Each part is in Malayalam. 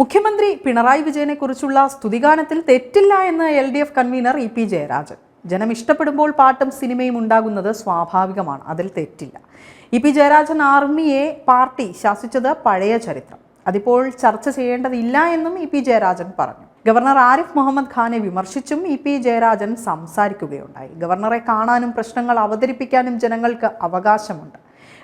മുഖ്യമന്ത്രി പിണറായി വിജയനെ കുറിച്ചുള്ള സ്തുതിഗാനത്തിൽ തെറ്റില്ല എന്ന് L D F convener E P Jayarajan. ജനം ഇഷ്ടപ്പെടുമ്പോൾ പാട്ടും സിനിമയും ഉണ്ടാകുന്നത് സ്വാഭാവികമാണ്. അതിൽ തെറ്റില്ല. ഇ പി ജയരാജൻ ആർമിയെ പാർട്ടി ശാസിച്ചത് പഴയ ചരിത്രം. അതിപ്പോൾ ചർച്ച ചെയ്യേണ്ടതില്ല എന്നും ഇ പി ജയരാജൻ പറഞ്ഞു. ഗവർണർ ആരിഫ് മുഹമ്മദ് ഖാനെ വിമർശിച്ചും ഇ പി ജയരാജൻ സംസാരിക്കുകയുണ്ടായി. ഗവർണറെ കാണാനും പ്രശ്നങ്ങൾ അവതരിപ്പിക്കാനും ജനങ്ങൾക്ക് അവകാശമുണ്ട്.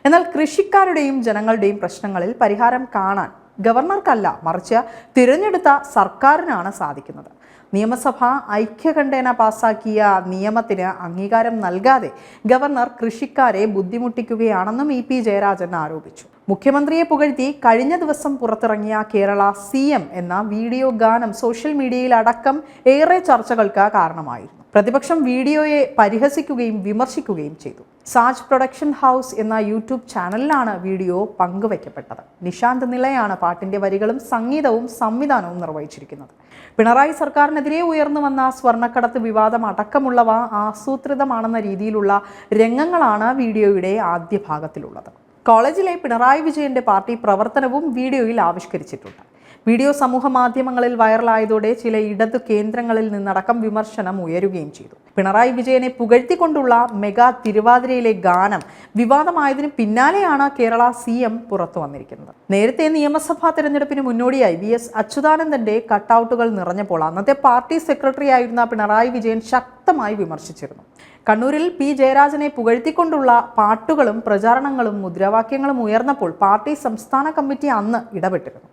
എന്നാൽ കൃഷിക്കാരുടെയും ജനങ്ങളുടെയും പ്രശ്നങ്ങളിൽ പരിഹാരം കാണാൻ ഗവർണർക്കല്ല മറിച്ച് തിരഞ്ഞെടുത്ത സർക്കാരിനാണ് സാധിക്കുന്നത്. നിയമസഭ ഐക്യകണ്ഠേന പാസാക്കിയ നിയമത്തിന് അംഗീകാരം നൽകാതെ ഗവർണർ കൃഷിക്കാരെ ബുദ്ധിമുട്ടിക്കുകയാണെന്നും ഇ പി ജയരാജൻ ആരോപിച്ചു. മുഖ്യമന്ത്രിയെ പുകഴ്ത്തി കഴിഞ്ഞ ദിവസം പുറത്തിറങ്ങിയ കേരള സി എന്ന വീഡിയോ ഗാനം സോഷ്യൽ മീഡിയയിൽ അടക്കം ഏറെ ചർച്ചകൾക്ക് കാരണമായിരുന്നു. പ്രതിപക്ഷം വീഡിയോയെ പരിഹസിക്കുകയും വിമർശിക്കുകയും ചെയ്തു. സാജ് പ്രൊഡക്ഷൻ ഹൗസ് എന്ന യൂട്യൂബ് ചാനലിലാണ് വീഡിയോ പങ്കുവയ്ക്കപ്പെട്ടത് നിശാന്ത് നിലയാണ് പാട്ടിന്റെ വരികളും സംഗീതവും സംവിധാനവും നിർവഹിച്ചിരിക്കുന്നത്. പിണറായി സർക്കാരിനെതിരെ ഉയർന്നു വന്ന സ്വർണക്കടത്ത് വിവാദം അടക്കമുള്ളവ ആസൂത്രിതമാണെന്ന രീതിയിലുള്ള രംഗങ്ങളാണ് വീഡിയോയുടെ ആദ്യ ഭാഗത്തിലുള്ളത് കോളേജിലെ പിണറായി വിജയന്റെ പാർട്ടി പ്രവർത്തനവും വീഡിയോയിൽ ആവിഷ്കരിച്ചിട്ടുണ്ട്. വീഡിയോ സമൂഹ മാധ്യമങ്ങളിൽ വൈറലായതോടെ ചില ഇടത് കേന്ദ്രങ്ങളിൽ നിന്നടക്കം വിമർശനം ഉയരുകയും ചെയ്തു. പിണറായി വിജയനെ പുകഴ്ത്തിക്കൊണ്ടുള്ള മെഗാ തിരുവാതിരയിലെ ഗാനം വിവാദമായതിനു പിന്നാലെയാണ് കേരള സി എം പുറത്തു വന്നിരിക്കുന്നത്. നേരത്തെ നിയമസഭാ തെരഞ്ഞെടുപ്പിന് മുന്നോടിയായി വി എസ് അച്യുതാനന്ദന്റെ കട്ടൗട്ടുകൾ നിറഞ്ഞപ്പോൾ അന്നത്തെ പാർട്ടി സെക്രട്ടറി ആയിരുന്ന പിണറായി വിജയൻ ശക്തമായി വിമർശിച്ചിരുന്നു. കണ്ണൂരിൽ പി ജയരാജനെ പുകഴ്ത്തിക്കൊണ്ടുള്ള പാട്ടുകളും പ്രചാരണങ്ങളും മുദ്രാവാക്യങ്ങളും ഉയർന്നപ്പോൾ പാർട്ടി സംസ്ഥാന കമ്മിറ്റി അന്ന് ഇടപെട്ടിരുന്നു.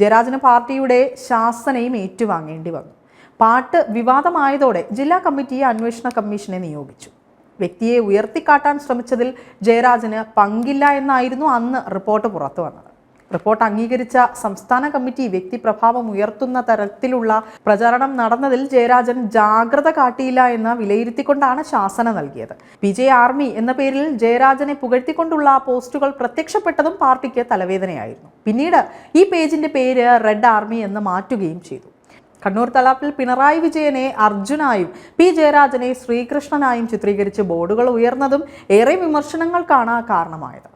ജയരാജന് പാർട്ടിയുടെ ശാസനയും ഏറ്റുവാങ്ങേണ്ടി വന്നു. പാട്ട് വിവാദമായതോടെ ജില്ലാ കമ്മിറ്റിയെ അന്വേഷണ കമ്മീഷനെ നിയോഗിച്ചു. വ്യക്തിയെ ഉയർത്തിക്കാട്ടാൻ ശ്രമിച്ചതിൽ ജയരാജന് പങ്കില്ല എന്നായിരുന്നു അന്ന് റിപ്പോർട്ട് പുറത്തു വന്നത്. റിപ്പോർട്ട് അംഗീകരിച്ച സംസ്ഥാന കമ്മിറ്റി വ്യക്തിപ്രഭാവം ഉയർത്തുന്ന തരത്തിലുള്ള പ്രചാരണം നടന്നതിൽ ജയരാജൻ ജാഗ്രത കാട്ടിയില്ല എന്ന് വിലയിരുത്തിക്കൊണ്ടാണ് ശാസന നൽകിയത്. പി ജെ ആർമി എന്ന പേരിൽ ജയരാജനെ പുകഴ്ത്തിക്കൊണ്ടുള്ള പോസ്റ്റുകൾ പ്രത്യക്ഷപ്പെട്ടതും പാർട്ടിക്ക് തലവേദനയായിരുന്നു. പിന്നീട് ഈ പേജിന്റെ പേര് റെഡ് ആർമി എന്ന് മാറ്റുകയും ചെയ്തു. കണ്ണൂർ തലാപ്പിൽ പിണറായി വിജയനെ അർജുനായും പി ജയരാജനെ ശ്രീകൃഷ്ണനായും ചിത്രീകരിച്ച് ബോർഡുകൾ ഉയർന്നതും ഏറെ വിമർശനങ്ങൾക്കാണ് കാരണമായത്.